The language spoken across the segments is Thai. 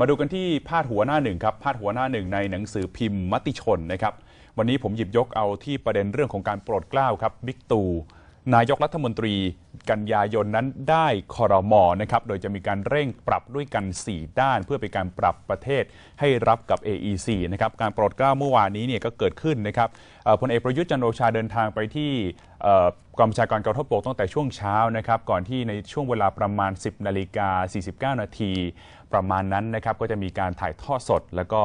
มาดูกันที่พาดหัวหน้าหนึ่งครับพาดหัวหน้าหนึ่งในหนังสือพิมพ์มติชนนะครับ วันนี้ผมหยิบยกเอาที่ประเด็นเรื่องของการโปรดเกล้าครับบิ๊กตู่ นายกรัฐมนตรีกันยายนนั้นได้คอรมอนะครับ โดยจะมีการเร่งปรับด้วยกัน 4 ด้าน เพื่อเป็นการปรับประเทศให้รับกับ AEC นะครับ การโปรดเกล้าเมื่อวานนี้เนี่ยก็เกิดขึ้นนะครับพลเอกประยุทธ์จันโอชาเดินทางไปที่กองบัญชาการกองทัพบกตั้งแต่ช่วงเช้านะครับ ก่อนที่ในช่วงเวลาประมาณ 10นาฬิกา49 นาทีประมาณนั้นนะครับ ก็จะมีการถ่ายทอดสด แล้วก็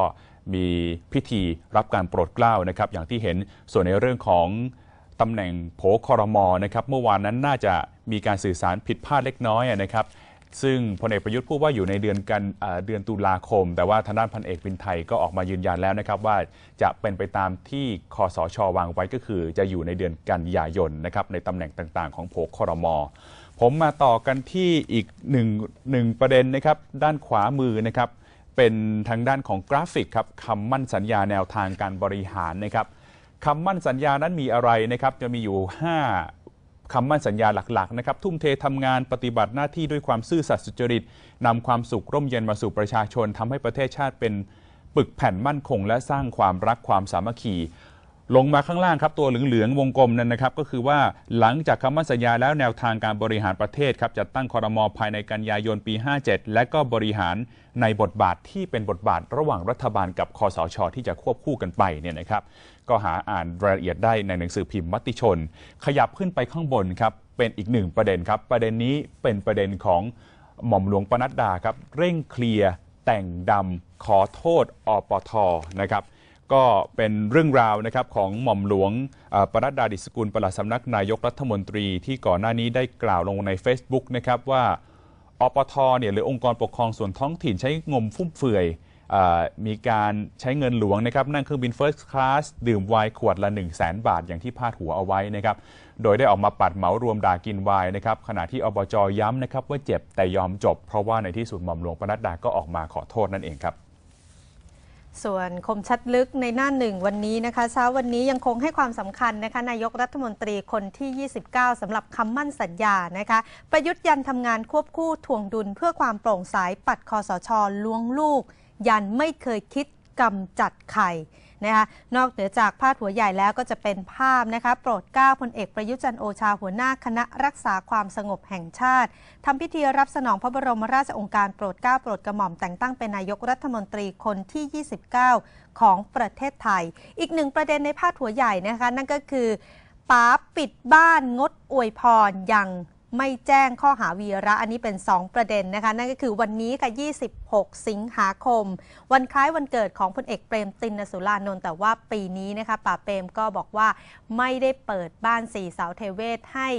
มีพิธีรับการโปรดเกล้านะครับ อย่างที่เห็นส่วนในเรื่องของ ตำแหน่งโผคอรมอนะครับเมื่อวานนั้นน่าจะมีการสื่อสารผิดพลาดเล็กน้อยนะครับ ซึ่งพลเอกประยุทธ์พูดว่าอยู่ในเดือนกันเดือนตุลาคม แต่ว่าทางด้านพันเอกวินไทยก็ออกมายืนยันแล้วนะครับ ว่าจะเป็นไปตามที่คอสชวางไว้ก็คือจะอยู่ในเดือนกันยายนนะครับในตำแหน่งต่างๆ ของโผคอรมอผมมาต่อกันที่อีกหนึ่งหนึ่งประเด็นนะครับด้านขวามือนะครับเป็นทางด้านของกราฟิกครับคำมั่นสัญญาแนวทางการบริหารนะครับ คำมั่นสัญญานั้นมีอะไรนะครับจะมีอยู่ 5คำมั่นสัญญาหลักๆนะครับทุ่มเททำงานปฏิบัติหน้าที่ด้วยความซื่อสัตย์สุจริตนำความสุขร่มเย็นมาสู่ประชาชนทำให้ประเทศชาติเป็นปึกแผ่นมั่นคง และสร้างความรักความสามัคคี ลงมาข้างล่างครับตัวเหลืองๆวงกลมนั้นนะครับ ก็คือว่าหลังจากคำมั่นสัญญาแล้วแนวทางการบริหารประเทศครับจะตั้งคอรมอภายในกันยายนปี 57 และก็บริหารในบทบาทที่เป็นบทบาทระหว่างรัฐบาลกับคอสช ที่จะควบคู่กันไปเนี่ยนะครับก็หาอ่านรายละเอียดได้ในหนังสือพิมพ์มติชน ขยับขึ้นไปข้างบนครับเป็นอีกหนึ่งประเด็นครับ ประเด็นนี้เป็นประเด็นของหม่อมหลวงปนัดดาครับเร่งเคลียร์แต่งดำขอโทษอปทนะครับ ก็เป็นเรื่องราวนะครับของหม่อมหลวงปนัดดาดิสกุลปลัดสำนักนายกรัฐมนตรีที่ก่อนหน้านี้ได้กล่าวลงใน Facebook นะครับว่าอปทเนี่ยหรือองค์กรปกครองส่วนท้องถิ่นใช้งมฟุ่มเฟือยออมีการใช้เงินหลวงนะครับนั่งเครื่องบิน First Class ดื่มไวน์ขวดละ 1 0 0 0 0แบาท อย่างที่พาดหัวเอาไว้นะครับโดยได้ออกมาปัดเหมารวมด่ากินไวน์นะครับขณะที่อบจย้ำนะครับว่าเจ็บแต่ยอมจบ เพราะว่าในที่สุดหม่อมหลวงปนัดดาก็ออกมาขอโทษนั่นเองครับ ส่วนคมชัดลึกในหน้าหนึ่งวันนี้นะคะเช้าวันนี้ยังคงให้ความสำคัญนะคะนายกรัฐมนตรีคนที่ 29สำหรับคำมั่นสัญญานะคะ ประยุทธ์ยันทำงานควบคู่ทวงดุลเพื่อความโปร่งใสปัดคอสชล้วงลูก ยันไม่เคยคิดกำจัดไข่ นะคะนอกเหนือจากพาดหัวใหญ่แล้วก็จะเป็นภาพนะคะโปรดเกล้าพลเอกประยุทธ์จันโอชาหัวหน้าคณะรักษาความสงบแห่งชาติทำพิธีรับสนองพระบรมราชองค์การโปรดเกล้าโปรดกระหม่อมแต่งตั้งเป็นนายกรัฐมนตรีคนที่ 29 ของประเทศไทย อีกหนึ่งประเด็นในพาดหัวใหญ่นะคะ นั่นก็คือป๋าปิดบ้านงดอวยพรยัง ไม่แจ้งข้อหาวีระอันนี้เป็น 2 ประเด็นนะคะ นั่นก็คือวันนี้ค่ะ 26 สิงหาคม วันคล้ายวันเกิดของพลเอกเปรมตินสุรานนท์แต่ว่าปีนี้นะคะป่าเปรมก็บอกว่าไม่ได้เปิดบ้านสี่เสาเทเวศให้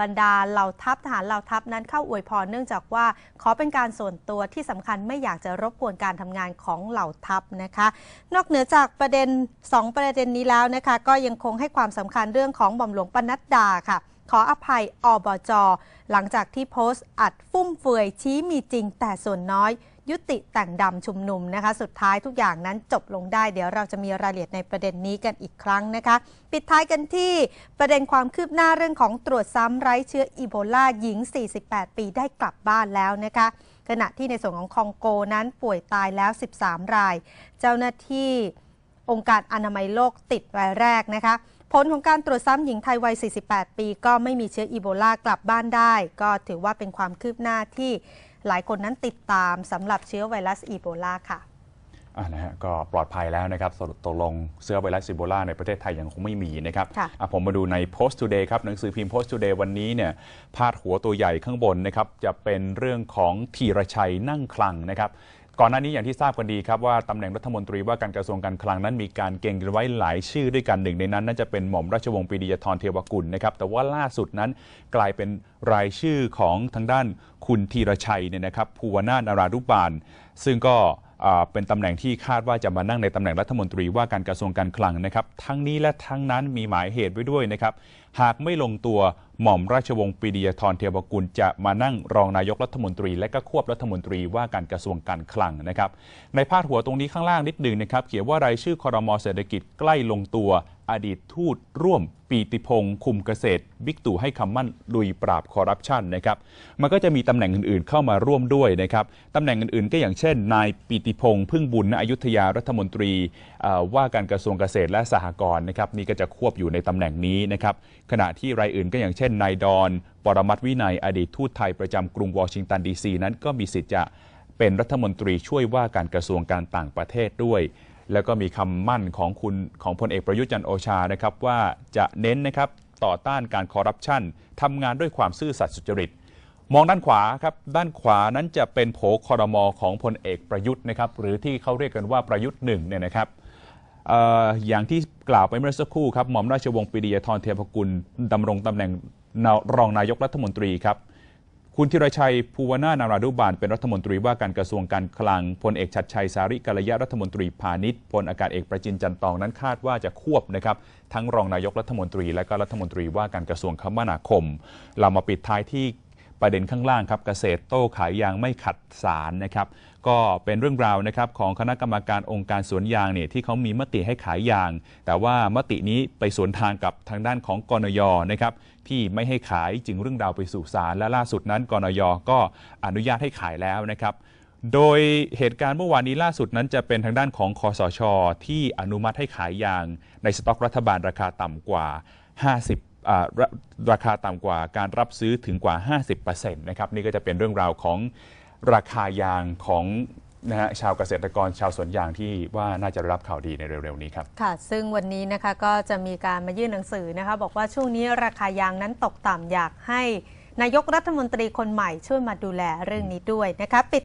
บรรดาเหล่าทัพทหารเหล่าทัพนั้นเข้าอวยพรเนื่องจากว่าขอเป็นการส่วนตัวที่สำคัญไม่อยากจะรบกวนการทำงานของเหล่าทัพนะคะ นอกเหนือจากประเด็น 2 ประเด็นนี้แล้วนะคะ ก็ยังคงให้ความสำคัญเรื่องของบ่อมหลวงปนัดดาค่ะ ขออภัยอบจหลังจากที่โพสต์อัดฟุ่มเฟือยชี้มีจริงแต่ส่วนน้อย ยุติแต่งดำชุมนุมนะคะ สุดท้ายทุกอย่างนั้นจบลงได้ เดี๋ยวเราจะมีรายละเอียดในประเด็นนี้กันอีกครั้งนะคะ ปิดท้ายกันที่ประเด็นความคืบหน้าเรื่องของตรวจซ้ำไร้เชื้ออีโบลาหญิง 48 ปีได้กลับบ้านแล้วนะคะขณะที่ในส่วนของคองโกนั้นป่วยตายแล้ว 13 ราย เจ้าหน้าที่องค์การอนามัยโลกติดรายแรกนะคะ ผลของการตรวจซ้ำหญิงไทยวัย 48 ปี ก็ไม่มีเชื้ออีโบลากลับบ้านได้ ก็ถือว่าเป็นความคืบหน้าที่หลายคนนั้นติดตามสำหรับเชื้อไวรัสอีโบลาค่ะอ่านะฮะก็ปลอดภัยแล้วนะครับสรุปตกลงเชื้อไวรัสซิโบลาในประเทศไทยยังคงไม่มีนะครับค่ะอะผมมาดูใน Post Today ครับหนังสือพิมพ์ Post Today วันนี้เนี่ยพาดหัวตัวใหญ่ข้างบนนะครับจะเป็นเรื่องของธีรชัยนั่งคลังนะครับ ก่อนหน้านี้อย่างที่ทราบกันดีครับว่าตำแหน่งรัฐมนตรีว่าการกระทรวงการคลังนั้นมีการเก่งกันไว้หลายชื่อด้วยกันหนึ่งในนั้นน่าจะเป็นหม่อมราชวงศ์ปรีดียธรเทวกุลนะครับแต่ว่าล่าสุดนั้นกลายเป็นรายชื่อของทางด้านคุณธีรชัยเนี่ยนะครับภูวนาถนารานุบาล ซึ่งก็เป็นตำแหน่งที่คาดว่าจะมานั่งในตำแหน่งรัฐมนตรีว่าการกระทรวงการคลังนะครับ ทั้งนี้และทั้งนั้นมีหมายเหตุไว้ด้วยนะครับ หากไม่ลงตัวหม่อมราชวงศ์ปีดียธรเทวกุลจะมานั่งรองนายกรัฐมนตรี และก็ควบรัฐมนตรีว่าการกระทรวงการคลังนะครับ ในพาดหัวตรงนี้ข้างล่างนิดหนึ่งนะครับ เขียนว่ารายชื่อคอรมอเศรษฐกิจใกล้ลงตัว อดีตทูตร่วม ปีติพงศ์คุมเกษตร บิ๊กตู่ให้คำมั่นลุยปราบคอร์รัปชันนะครับ มันก็จะมีตำแหน่งอื่นๆเข้ามาร่วมด้วยนะครับตำแหน่งอื่นๆ ก็อย่างเช่น นายปีติพงศ์พึ่งบุญณอยุธยารัฐมนตรีว่าการกระทรวงเกษตรและสหกรณ์นะครับนี่ก็จะควบอยู่ในตำแหน่งนี้นะครับขณะที่รายอื่นก็อย่างเช่นนายดอนปรมัตวินัยอดีตทูตไทยประจำกรุงวอชิงตันดีซีนั้นก็มีสิทธิ์จะเป็นรัฐมนตรีช่วยว่าการกระทรวงการต่างประเทศด้วย แล้วก็มีคำมั่นของคุณของพลเอกประยุทธ์จันโอชานะครับว่าจะเน้นนะครับต่อต้านการคอร์รัปชันทำงานด้วยความซื่อสัตย์สุจริต มองด้านขวาครับ ด้านขวานั้นจะเป็นโผคอรมอของพลเอกประยุทธ์นะครับ หรือที่เขาเรียกกันว่าประยุทธ์หนึ่งเนี่ยนะครับ อย่างที่กล่าวไปเมื่อสักครู่ครับหม่อมราชวงศ์ปรีดียธรเทียพกุลดำรงตำแหน่งรองนายกรัฐมนตรีครับ คุณธีรชัยภูวนานาราดุบาลเป็นรัฐมนตรีว่าการกระทรวงการคลังพลเอกชัดชัยสาริกัลยะรัฐมนตรีพาณิชย์พลอากาศเอกประจินจันตองนั้นคาดว่าจะควบนะครับทั้งรองนายกรัฐมนตรี และก็รัฐมนตรีว่าการกระทรวงคมนาคม เรามาปิดท้ายที่ ประเด็นข้างล่างครับเกษตรโต้ขายยางไม่ขัดสารนะครับ ก็เป็นเรื่องราวนะครับของคณะกรรมการองค์การสวนยางเนี่ยที่เขามีมติให้ขายยาง แต่ว่ามตินี้ไปสวนทางกับทางด้านของกนยนะครับที่ไม่ให้ขายจึงเรื่องราวไปสู่ศาลและล่าสุดนั้นกนยก็อนุญาตให้ขายแล้วนะครับโดยเหตุการณ์เมื่อวานนี้ล่าสุดนั้นจะเป็นทางด้านของคอสช ที่อนุมัติให้ขายยาง ในสต็อกรัฐบาลราคาต่ำกว่า 50 ราราคาต่ำกว่าการรับซื้อถึงกว่า 50%นะครับนี่ก็จะเป็นเรื่องราวของราคายางของนะฮะชาวเกษตรกรชาวสวนยางที่ว่าน่าจะรับข่าวดีในเร็วๆนี้ครับค่ะ ซึ่งวันนี้นะคะก็จะมีการมายื่นหนังสือนะคะ บอกว่าช่วงนี้ราคายางนั้นตกต่ำอยากให้นายกรัฐมนตรีคนใหม่ช่วยมาดูแลเรื่องนี้ด้วยนะคะปิด